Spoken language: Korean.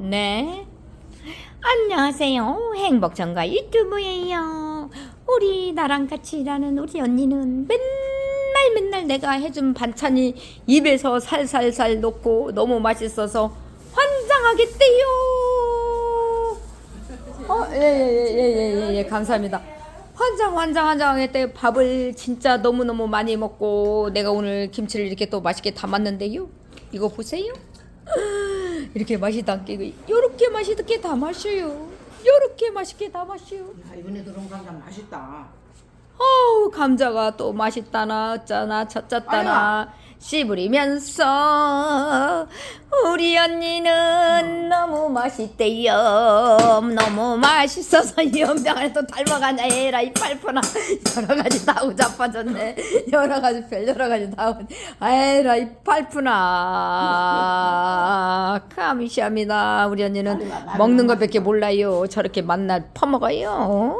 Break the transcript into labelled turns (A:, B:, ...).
A: 네. 안녕하세요. 행복정가 유튜브예요. 우리 나랑 같이 일하는 우리 언니는 맨날 맨날 내가 해준 반찬이 입에서 살살살 녹고 너무 맛있어서 환장하겠대요. 어, 예, 예, 예, 예, 예, 예, 감사합니다. 환장, 환장, 환장하겠대. 밥을 진짜 너무너무 많이 먹고 내가 오늘 김치를 이렇게 또 맛있게 담았는데요. 이거 보세요. 이렇게 맛이 담기고 요렇게 맛있게 다 마셔요. 요렇게 맛있게 다 마셔요.
B: 야, 이번에 들어온 감자 맛있다.
A: 어우 감자가 또 맛있다나 어쩌나 저쩌다나 씹으리면서 우리 언니는 맛있대요. 너무 맛있어서 연병을 또 닮아가냐. 에라 이 팔퍼나. 여러 가지 다 우자빠졌네. 여러 가지 별 여러 가지 다 우- 에라 이 팔프나. 감시합니다. 우리 언니는 먹는 것밖에 몰라요. 저렇게 만날 퍼먹어요